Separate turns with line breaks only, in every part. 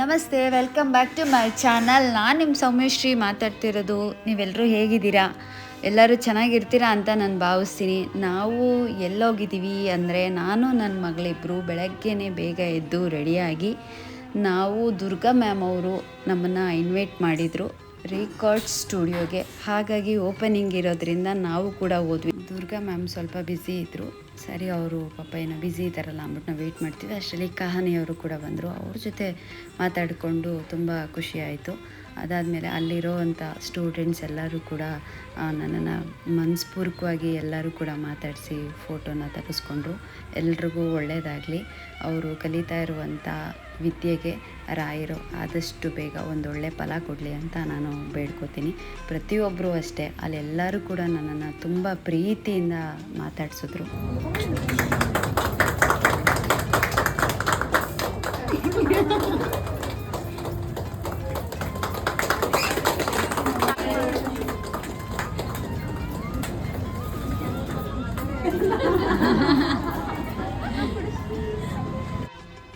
ನಮಸ್ತೆ welcome back to my channel ನಾನು ನಿಮ್ಮ ಸೌಮ್ಯಶ್ರೀ ಮಾತಾಡ್ತಿರೋದು. ನೀವೆಲ್ಲರೂ ಹೇಗಿದ್ದೀರಾ? ಎಲ್ಲರೂ ಚೆನ್ನಾಗಿರ್ತೀರಾ ಅಂತ ನಾನು ಭಾವಿಸ್ತೀನಿ. ನಾವು ಎಲ್ಲೋಗಿದ್ದೀವಿ ಅಂದರೆ ನಾನು ನನ್ನ ಮಗಳಿಬ್ಬರು ಬೆಳಗ್ಗೆನೇ ಬೇಗ ಎದ್ದು ರೆಡಿಯಾಗಿ ನಾವು ದುರ್ಗಾ ಮ್ಯಾಮ್ ಅವರು ನಮ್ಮನ್ನು ಇನ್ವೈಟ್ ಮಾಡಿದರು. ರಿಕಾರ್ಡ್ ಸ್ಟುಡಿಯೋಗೆ ಹಾಗಾಗಿ ಓಪನಿಂಗ್ ಇರೋದ್ರಿಂದ ನಾವು ಕೂಡ ಹೋದ್ವಿ. ದುರ್ಗಾ ಮ್ಯಾಮ್ ಸ್ವಲ್ಪ ಬ್ಯುಸಿ ಇದ್ದರು ಸರಿ, ಅವರು ಪಾಪ ಏನೋ ಬ್ಯುಸಿ ಇದ್ದಾರಲ್ಲ ಅಂದ್ಬಿಟ್ಟು ನಾವು ವೆಯ್ಟ್ ಮಾಡ್ತೀವಿ. ಅಷ್ಟರಲ್ಲಿ ಕಹಾನಿಯವರು ಕೂಡ ಬಂದರು. ಅವ್ರ ಜೊತೆ ಮಾತಾಡಿಕೊಂಡು ತುಂಬ ಖುಷಿ ಆಯಿತು ಅಲ್ಲಿರೋ ಅಂಥ ಸ್ಟೂಡೆಂಟ್ಸ್ ಎಲ್ಲರೂ ಕೂಡ ನನ್ನನ್ನು ಮನಸ್ಪೂರ್ವಕವಾಗಿ ಎಲ್ಲರೂ ಕೂಡ ಮಾತಾಡಿಸಿ ಫೋಟೋನ ತೆಗೆಸ್ಕೊಂಡ್ರು. ಎಲ್ರಿಗೂ ಒಳ್ಳೆಯದಾಗಲಿ ಅವರು ಕಲಿತಾ ಇರುವಂಥ ವಿದ್ಯೆಗೆ ರಾಯರು ಆದಷ್ಟು ಬೇಗ ಒಂದೊಳ್ಳೆ ಫಲ ಕೊಡಲಿ ಅಂತ ನಾನು ಬೇಡ್ಕೋತೀನಿ. ಪ್ರತಿಯೊಬ್ಬರೂ ಅಷ್ಟೇ, ಅಲ್ಲೆಲ್ಲರೂ ಕೂಡ ನನ್ನನ್ನು ತುಂಬ ಪ್ರೀತಿಯಿಂದ ಮಾತಾಡಿಸಿದ್ರು.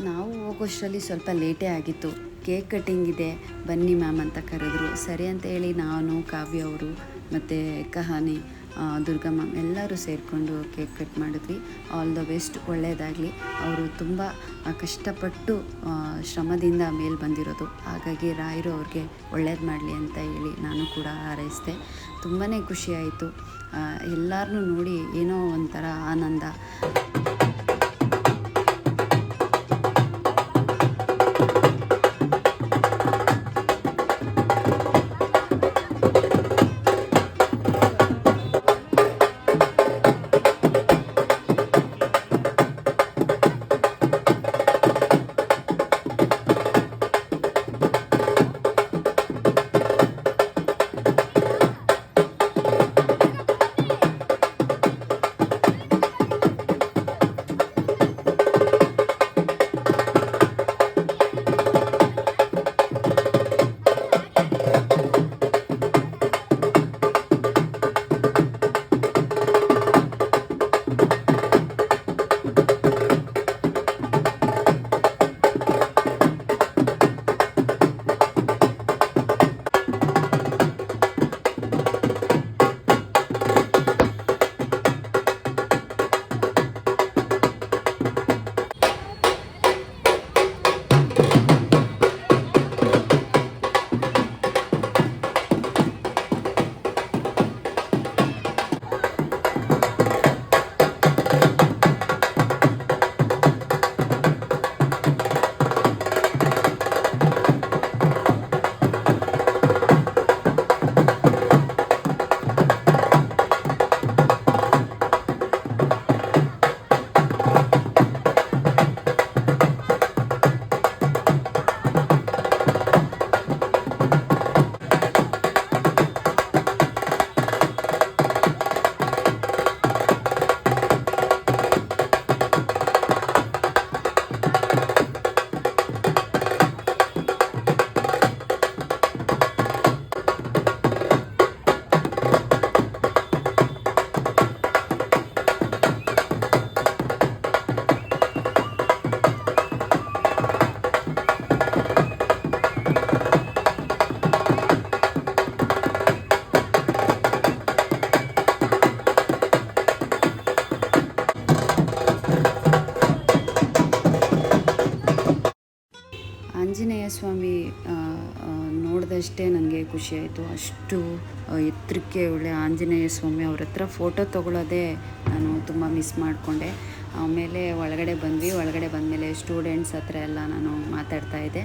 ನಾವು ಹೋಗೋಷ್ಟರಲ್ಲಿ ಸ್ವಲ್ಪ ಲೇಟೇ ಆಗಿತ್ತು. ಕೇಕ್ ಕಟ್ಟಿಂಗ್ ಇದೆ. ಬನ್ನಿ ಮ್ಯಾಮ್ ಅಂತ ಕರೆದ್ರು. ಸರಿ ಅಂತ ಹೇಳಿ ನಾನು, ಕಾವ್ಯ ಅವರು ಮತ್ತು ಕಹಾನಿ ದುರ್ಗಾ ಮ್ಯಾಮ್ ಎಲ್ಲರೂ ಸೇರಿಕೊಂಡು ಕೇಕ್ ಕಟ್ ಮಾಡಿದ್ವಿ. All the best. ಒಳ್ಳೆಯದಾಗಲಿ ಅವರು ತುಂಬ ಕಷ್ಟಪಟ್ಟು ಶ್ರಮದಿಂದ ಮೇಲೆ ಬಂದಿರೋದು. ಹಾಗಾಗಿ ರಾಯರು ಅವ್ರಿಗೆ ಒಳ್ಳೇದು ಮಾಡಲಿ ಅಂತ ಹೇಳಿ ನಾನು ಕೂಡ ಹಾರೈಸಿದೆ. ತುಂಬಾ ಖುಷಿಯಾಯಿತು ಎಲ್ಲರನ್ನೂ ನೋಡಿ ಏನೋ ಒಂಥರ ಆನಂದ. ಸ್ವಾಮಿ ನೋಡಿದಷ್ಟೇ ನನಗೆ ಖುಷಿಯಾಯಿತು ಅಷ್ಟು ಎತ್ತರಕ್ಕೆ ಒಳ್ಳೆ ಆಂಜನೇಯ ಸ್ವಾಮಿ ಅವ್ರ ಹತ್ರ ಫೋಟೋ ತೊಗೊಳ್ಳೋದೇ ನಾನು ತುಂಬ ಮಿಸ್ ಮಾಡಿಕೊಂಡೆ. ಆಮೇಲೆ ಒಳಗಡೆ ಬಂದ್ವಿ. ಒಳಗಡೆ ಬಂದಮೇಲೆ ಸ್ಟೂಡೆಂಟ್ಸ್ ಹತ್ರ ಎಲ್ಲ ನಾನು ಮಾತಾಡ್ತಾ ಇದ್ದೆ.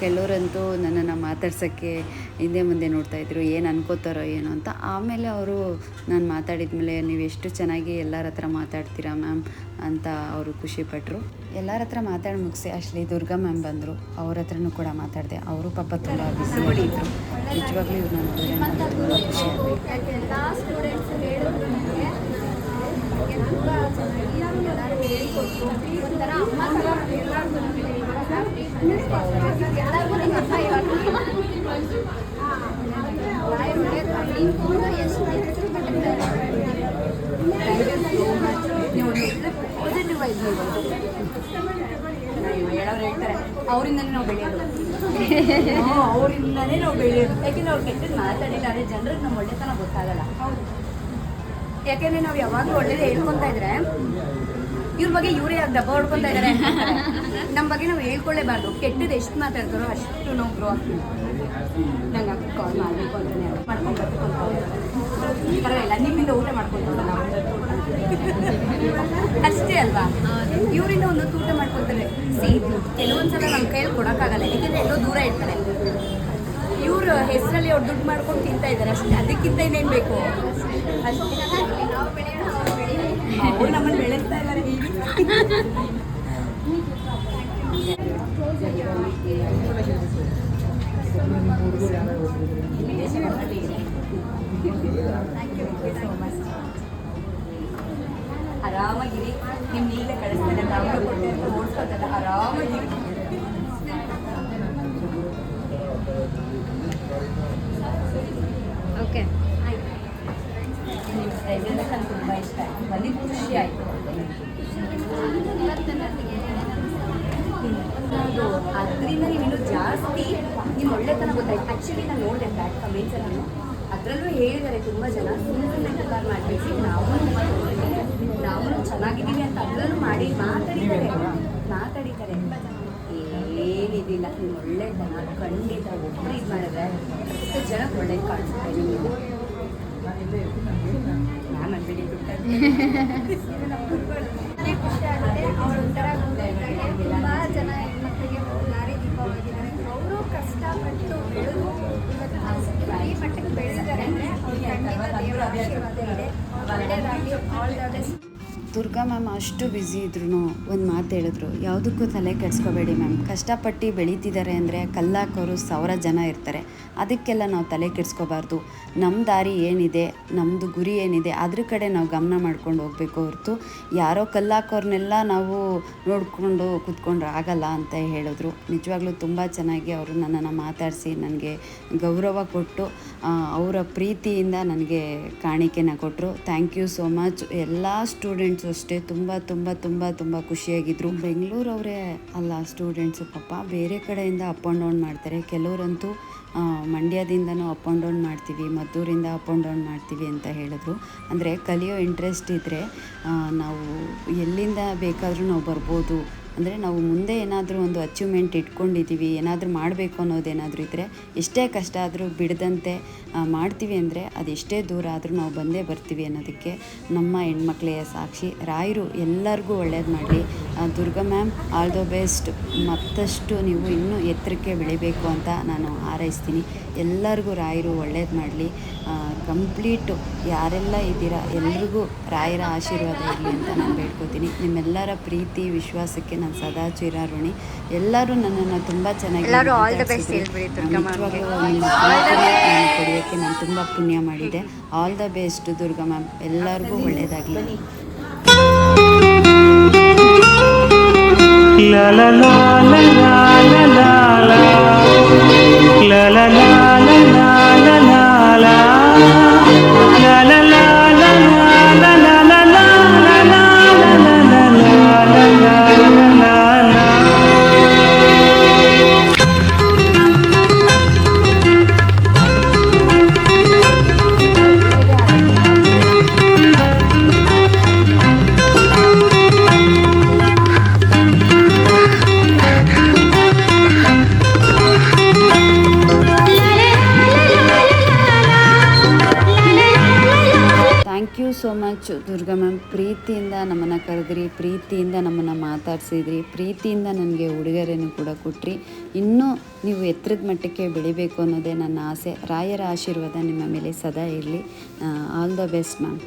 ಕೆಲವರಂತೂ ನನ್ನನ್ನು ಮಾತಾಡ್ಸೋಕ್ಕೆ ಹಿಂದೆ ಮುಂದೆ ನೋಡ್ತಾಯಿದ್ರು ಏನು ಅನ್ಕೋತಾರೋ ಏನೋ ಅಂತ. ಆಮೇಲೆ ಅವರು ನಾನು ಮಾತಾಡಿದ್ಮೇಲೆ ನೀವು ಎಷ್ಟು ಚೆನ್ನಾಗಿ ಎಲ್ಲರ ಹತ್ರ ಮಾತಾಡ್ತೀರಾ ಮ್ಯಾಮ್ ಅಂತ ಅವರು ಖುಷಿಪಟ್ಟರು ಎಲ್ಲರ ಹತ್ರ ಮಾತಾಡಿ ಮುಗಿಸಿ ಅಷ್ಟೇ ದುರ್ಗಾ ಮ್ಯಾಮ್ ಬಂದರು, ಅವ್ರ ಹತ್ರನೂ ಕೂಡ ಮಾತಾಡಿದೆ. ಅವರು ಪಾಪ ತುಂಬ ಬಿಸಿ ಇದ್ರು ನಿಜವಾಗ್ಲೂ ಇವ್ರು ನಾನು ನನಗೆ ತುಂಬ ಖುಷಿ
ಪಾಸಿಟಿವ್ ವೈಸ್
ಹೇಳೋರು ಹೇಳ್ತಾರೆ ಅವರಿಂದನೇ ನಾವು ಬೆಳೆಯೋದು ಅವರಿಂದನೇ ನಾವು ಬೆಳೆಯೋದು ಯಾಕೆಂದ್ರೆ ಅವ್ರು ಕೆಟ್ಟದ್ದು ಮಾತಾಡಿದ್ದಾರೆ ಜನರಿಗೆ ನಮ್ಮ ಒಳ್ಳೆತನ ಗೊತ್ತಾಗಲ್ಲ ಯಾಕೆಂದ್ರೆ ನಾವು ಯಾವಾಗಲೂ ಒಳ್ಳೇದು ಹೇಳ್ಕೊಂತ ಇದ್ರೆ, ಇವ್ರ ಬಗ್ಗೆ ಇವರೇ ಯಾಕೆ ಡಬ್ಬ ಹೊಡ್ಕೊಂತ ಇದ್ದಾರೆ ನಮ್ಮ ಬಗ್ಗೆ ನಾವು ಹೇಳ್ಕೊಳ್ಳೇಬಾರ್ದು ಕೆಟ್ಟದ್ದು ಎಷ್ಟು ಮಾತಾಡ್ತಾರೋ ಅಷ್ಟು ನಾವು ಗ್ರೋ ಆಗ್ತೀವಿ ನಂಗೆ ಅದಕ್ಕೆ ಕಾಲ್ ಮಾಡಬೇಕು ಅಂತಲೇ ಮಾಡ್ಕೊಂಡು ಬರ್ಬೇಕು ಅಂತ. ಪರವಾಗಿಲ್ಲ, ನಿಮ್ಮಿಂದ ಊಟ ಮಾಡ್ಕೊಂಡು ನಾವು. ಅಷ್ಟೇ ಅಲ್ವಾ? ಇವರಿಂದ ಒಂದು ಊಟ ಮಾಡ್ಕೊತಾರೆ. ಸಿ ಕೆಲವೊಂದ್ಸಲ ನಮ್ಮ ಕೈಯಲ್ಲಿ ಕೊಡೋಕ್ಕಾಗಲ್ಲ. ಯಾಕೆಂದ್ರೆ ಎಲ್ಲೋ ದೂರ ಇರ್ತಾರೆ. ಇವ್ರ ಹೆಸರಲ್ಲಿ ಅವ್ರು ದುಡ್ಡು ಮಾಡ್ಕೊಂಡು ತಿಂತಾ ಇದ್ದಾರೆ ಅಷ್ಟೇ. ಅದಕ್ಕಿಂತ ಇನ್ನೇನು ಬೇಕು? ಅಷ್ಟೇ. ನಮ್ಮನ್ನು ಬೆಳೆಸ್ತಾ ಇದ್ದಾರೆ. ಆರಾಮಾಗಿರಿ ನಿಮ್ಗೆ ಈಗಲೇ ಕಳಿಸ್ತಾರೆ ನಾವು ಕೊಟ್ಟೆ ಅಂತ ಓಡಿಸೋದಲ್ಲ ಆರಾಮಾಗಿರಿ
ಓಕೆ
ನಿಮ್ಮ ಪ್ರೆಸೆನ್ಸ್ ನಂಗೆ ತುಂಬ ಇಷ್ಟ ಆಯಿತು ಬಂದಿದ್ದು ಖುಷಿ ಆಯಿತು
ಇವತ್ತು ನನಗೆ
ಅದು ಅದರಿಂದ ನೀವು ಇನ್ನೂ ಜಾಸ್ತಿ ನಿಮ್ಮ ಒಳ್ಳೆತನ ಗೊತ್ತಾಯ್ತು. ಆ್ಯಕ್ಚುಲಿ ನಾನು ನೋಡಿದೆ ಬ್ಯಾಡ್ ಕಮೆಂಟ್ಸ್ ನಾನು ಅದರಲ್ಲೂ ಹೇಳಿದ್ದಾರೆ ತುಂಬ ಜನ. ಸುಮ್ಮನೆ ಕಲರ್ ಮಾಡ್ಬೇಕು ನಾವು ನಾವು ಚೆನ್ನಾಗಿದ್ದೀವಿ ಅಂತ ಅದರಲ್ಲೂ ಮಾಡಿ ಮಾತಾಡಿದ್ದಾರೆ. ಮಾತಾಡಿದ್ದಾರೆ. ಏನಿದಿಲ್ಲ. ನಿಮ್ಮ ಒಳ್ಳೆತನ. ಖಂಡಿತ ಒಬ್ಬರು ಇದು ಮಾಡಿದ್ರೆ ಎಷ್ಟು ಜನಕ್ಕೆ ಒಳ್ಳೇದು ಕಾಣಿಸುತ್ತೆ ನಿಮಗೆ. ನಾನು ಅನ್ಬೇಡಿ
ಖುಷಿ ಆಗುತ್ತೆ ಅವ್ರು ಒಂಥರ ತುಂಬ ಜನ ಹೆಣ್ಮಕ್ಳಿಗೆ വളരെ all the best
Durga ma'am ಅಷ್ಟು ಬ್ಯುಸಿ ಇದ್ರು ಒಂದು ಮಾತು ಹೇಳಿದ್ರು. ಯಾವುದಕ್ಕೂ ತಲೆ ಕೆಡಿಸ್ಕೋಬೇಡಿ ಮ್ಯಾಮ್. ಕಷ್ಟಪಟ್ಟು ಬೆಳೀತಿದ್ದಾರೆ ಅಂದರೆ ಕಲ್ಲಾಕೋರು ಸಾವಿರ ಜನ ಇರ್ತಾರೆ. ಅದಕ್ಕೆಲ್ಲ ನಾವು ತಲೆ ಕೆಡಿಸ್ಕೋಬಾರ್ದು. ನಮ್ಮ ದಾರಿ ಏನಿದೆ ನಮ್ಮದು ಗುರಿ ಏನಿದೆ, ಅದ್ರ ಕಡೆ ನಾವು ಗಮನ ಮಾಡ್ಕೊಂಡು ಹೋಗಬೇಕು ಹೊರತು ಯಾರೋ ಕಲ್ಲಾಕೋರ್ನೆಲ್ಲ ನಾವು ನೋಡಿಕೊಂಡು ಕೂತ್ಕೊಂಡ್ರೆ ಆಗಲ್ಲ ಅಂತ ಹೇಳಿದ್ರು. ನಿಜವಾಗ್ಲೂ ತುಂಬ ಚೆನ್ನಾಗಿ ಅವರು ನನ್ನನ್ನು ಮಾತಾಡಿಸಿ ನನಗೆ ಗೌರವ ಕೊಟ್ಟು ಅವರ ಪ್ರೀತಿಯಿಂದ ನನಗೆ ಕಾಣಿಕೆನ ಕೊಟ್ಟರು ಥ್ಯಾಂಕ್ ಯು ಸೋ ಮಚ್ ಎಲ್ಲ ಸ್ಟೂಡೆಂಟ್ಸು ಅಷ್ಟೇ ತುಂಬ ತುಂಬ ತುಂಬ ತುಂಬ ಖುಷಿಯಾಗಿದ್ದರು ಬೆಂಗಳೂರವರೇ ಅಲ್ಲ, ಸ್ಟೂಡೆಂಟ್ಸು ಪಾಪ ಬೇರೆ ಕಡೆಯಿಂದ ಅಪ್ ಆ್ಯಂಡ್ ಡೌನ್ ಮಾಡ್ತಾರೆ. ಕೆಲವರಂತೂ ಮಂಡ್ಯದಿಂದನೂ ಅಪ್ ಆ್ಯಂಡ್ ಡೌನ್ ಮಾಡ್ತೀವಿ, ಮದ್ದೂರಿಂದ ಅಪ್ ಆ್ಯಂಡ್ ಡೌನ್ ಮಾಡ್ತೀವಿ ಅಂತ ಹೇಳಿದ್ರು. ಅಂದರೆ ಕಲಿಯೋ ಇಂಟ್ರೆಸ್ಟ್ ಇದ್ದರೆ ನಾವು ಎಲ್ಲಿಂದ ಬೇಕಾದರೂ ನಾವು ಬರ್ಬೋದು. ಅಂದರೆ ನಾವು ಮುಂದೆ ಏನಾದರೂ ಒಂದು ಅಚೀವ್ಮೆಂಟ್ ಇಟ್ಕೊಂಡಿದ್ದೀವಿ ಏನಾದರೂ ಮಾಡಬೇಕು ಅನ್ನೋದೇನಾದರೂ ಇದ್ದರೆ ಎಷ್ಟೇ ಕಷ್ಟ ಆದರೂ ಬಿಡದಂತೆ ಮಾಡ್ತೀವಿ ಅಂದರೆ ಅದೆಷ್ಟೇ ದೂರ ಆದರೂ ನಾವು ಬಂದೇ ಬರ್ತೀವಿ ಅನ್ನೋದಕ್ಕೆ ನಮ್ಮ ಹೆಣ್ಮಕ್ಳೇ ಸಾಕ್ಷಿ ರಾಯರು ಎಲ್ಲರಿಗೂ ಒಳ್ಳೇದು ಮಾಡಲಿ. Durga ma'am all the best ಮತ್ತಷ್ಟು ನೀವು ಇನ್ನೂ ಎತ್ತರಕ್ಕೆ ಬೆಳಿಬೇಕು ಅಂತ ನಾನು ಹಾರೈಸ್ತೀನಿ. ಎಲ್ಲರಿಗೂ ರಾಯರು ಒಳ್ಳೇದು ಮಾಡಲಿ. ಕಂಪ್ಲೀಟು. ಯಾರೆಲ್ಲ ಇದ್ದೀರಾ? ಎಲ್ರಿಗೂ ರಾಯರ ಆಶೀರ್ವಾದ ಇರಲಿ ಅಂತ ನಾನು ಬೇಡ್ಕೋತೀನಿ. ನಿಮ್ಮೆಲ್ಲರ ಪ್ರೀತಿ ವಿಶ್ವಾಸಕ್ಕೆ ನಾನು ಸದಾ ಚಿರಾಋಣಿ ಎಲ್ಲರೂ ನನ್ನನ್ನು ತುಂಬ ಚೆನ್ನಾಗಿ ಪ್ರೀತಿನ ನಾನು ತುಂಬ ಪುಣ್ಯ ಮಾಡಿದೆ. All the best Durga ma'am ಎಲ್ಲರಿಗೂ ಒಳ್ಳೆಯದಾಗಲಿ
La la la la la la la la
you so much. Durga ma'am, ಪ್ರೀತಿಯಿಂದ ನಮ್ಮನ್ನು ಕರೆದ್ರಿ, ಪ್ರೀತಿಯಿಂದ ನಮ್ಮನ್ನು ಮಾತಾಡ್ಸಿದ್ರಿ, ಪ್ರೀತಿಯಿಂದ ನನಗೆ ಉಡುಗೊರೆನೂ ಕೂಡ ಕೊಟ್ರಿ. ಇನ್ನೂ ನೀವು ಎತ್ತರದ ಮಟ್ಟಕ್ಕೆ ಬೆಳಿಬೇಕು ಅನ್ನೋದೇ ನನ್ನ ಆಸೆ. ರಾಯರ ಆಶೀರ್ವಾದ ನಿಮ್ಮ ಮೇಲೆ ಸದಾ ಇರಲಿ. All the best ma'am